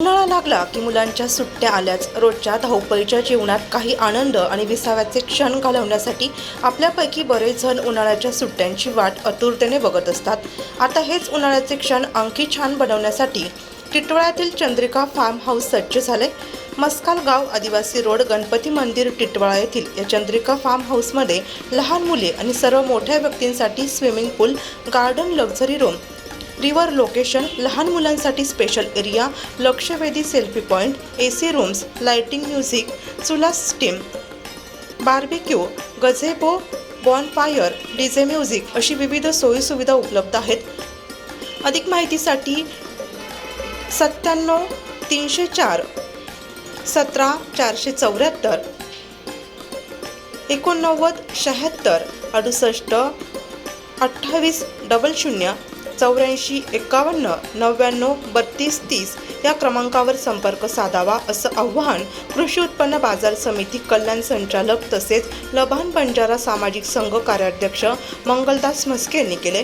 उन्हाळा लागला की मुलांच्या सुट्ट्या आल्याच. रोजच्या धावपळीच्या जीवनात काही आनंद आणि विसाव्याचे क्षण घालवण्यासाठी आपल्यापैकी बरेच जण उन्हाळ्याच्या सुट्ट्यांची वाट आतुरतेने बघत असतात. आता हेच उन्हाळ्याचे क्षण आणखी छान बनवण्यासाठी टिटवाळ्यातील चंद्रिका फार्म हाऊस सज्ज झाले. मस्काल गाव आदिवासी रोड गणपती मंदिर टिटवाळा येथील या चंद्रिका फार्म हाऊसमध्ये लहान मुले आणि सर्व मोठ्या व्यक्तींसाठी swimming pool garden luxury room river location लहान मुलांसाठी स्पेशल एरिया लक्षवेधी selfie point A C rooms lighting music चुला steam barbecue gazebo bonfire DJ music अशी विविध सोयीसुविधा उपलब्ध आहेत. अधिक माहितीसाठी सत्त्याण्णव तीनशे चार सतरा चारशे चौऱ्याहत्तर एकोणनव्वद शहात्तर अडुसष्ट अठ्ठावीस डबल शून्य चौऱ्याऐंशी एकावन्न नव्याण्णव बत्तीस तीस या क्रमांकावर संपर्क साधावा असं आव्हान कृषी उत्पन्न बाजार समिती कल्याण संचालक तसेच लभान बंजारा सामाजिक संघ कार्याध्यक्ष मंगलदास म्हस्के यांनी केले.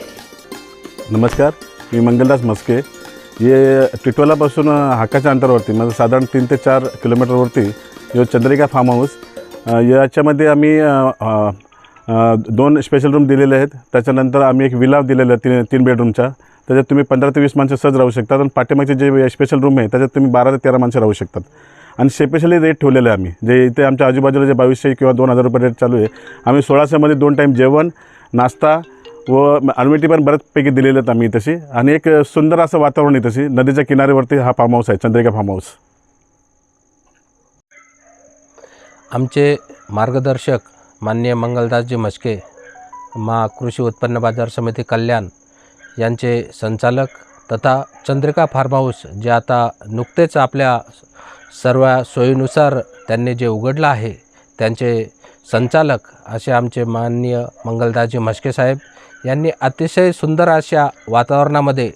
नमस्कार मी मंगलदास म्हस्के. ये टिटोलापासून हाकाच्या अंतरावरती म्हणजे साधारण तीन ते चार किलोमीटरवरती जो चंद्रिका फार्म हाऊस याच्यामध्ये आम्ही दोन स्पेशल रूम दिलेले आहेत. त्याच्यानंतर आम्ही एक विलाव दिलेला आहे तीन तीन बेडरूमचा त्याच्यात तुम्ही पंधरा ते वीस माणसं सहज राहू शकतात आणि पाठीमागचे जे स्पेशल रूम आहे त्याच्यात तुम्ही बारा ते तेरा माणसं राहू शकतात. आणि स्पेशली रेट ठेवलेले आहे आम्ही. जे इथे आमच्या आजूबाजूला जे बावीसशे किंवा दोन हजार रुपये रेट चालू आहे आम्ही सोळाशेमध्ये दोन टाईम जेवण नाश्ता व अल्मिटी पण बऱ्याचपैकी दिलेले आहेत आम्ही तशी. आणि एक सुंदर असं वातावरण आहे तशी. नदीच्या किनाऱ्यावरती हा फार्म हाऊस आहे चंद्रिका फार्म हाऊस आमचे मार्गदर्शक माननीय मंगलदासजी म्हस्के मा कृषी उत्पन्न बाजार समिती कल्याण यांचे संचालक तथा चंद्रिका फार्म हाऊस जे आता नुकतेच आपल्या सर्व सोयीनुसार त्यांनी जे उघडलं आहे त्यांचे संचालक असे आमचे माननीय मंगलदासजी म्हस्के साहेब यांनी अतिशय सुंदर अशा वातावरणामध्ये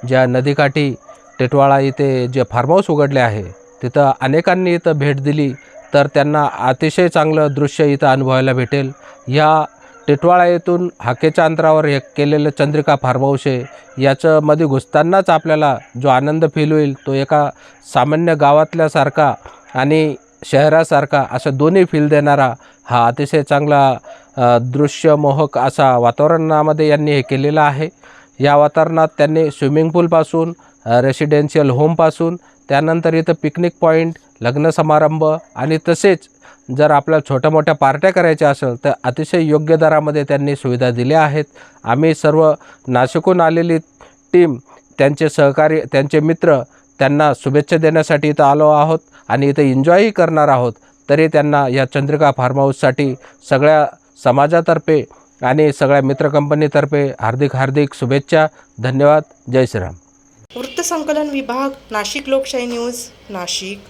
ज्या नदीकाठी टिटवाळा इथे जे फार्म हाऊस उघडले आहे तिथं अनेकांनी इथं भेट दिली तर त्यांना अतिशय चांगलं दृश्य इथं अनुभवायला भेटेल. ह्या टिटवाळा येथून हाकेच्या अंतरावर हे केलेलं चंद्रिका फार्म आहे याचं मध्ये घुसतानाच आपल्याला जो आनंद फील होईल तो एका सामान्य गावातल्यासारखा आणि शहरासारखा असं दोन्ही फील देणारा हा अतिशय चांगला दृश्यमोहक असा वातावरणामध्ये यांनी हे केलेलं आहे. या वातावरणात त्यांनी स्विमिंग पूलपासून रेसिडेन्शियल होमपासून त्यानंतर इथं पिकनिक पॉईंट लग्न समारंभ आणि तसेच जर आपल्याला छोट्या मोठ्या पार्ट्या करायच्या असेल तर अतिशय योग्य दरामध्ये त्यांनी सुविधा दिल्या आहेत. आम्ही सर्व नाशिकहून आलेली टीम त्यांचे सहकारी त्यांचे मित्र त्यांना शुभेच्छा देण्यासाठी इथं आलो आहोत आणि इथं एन्जॉयही करणार आहोत. तरी त्यांना या चंद्रिका फार्म हाऊससाठी सगळ्या समाजातर्फे आणि सगळ्या मित्र कंपनीतर्फे हार्दिक हार्दिक शुभेच्छा. धन्यवाद. जय श्रीराम. वृत्तसंकलन विभाग नाशिक लोकशाही न्यूज नाशिक.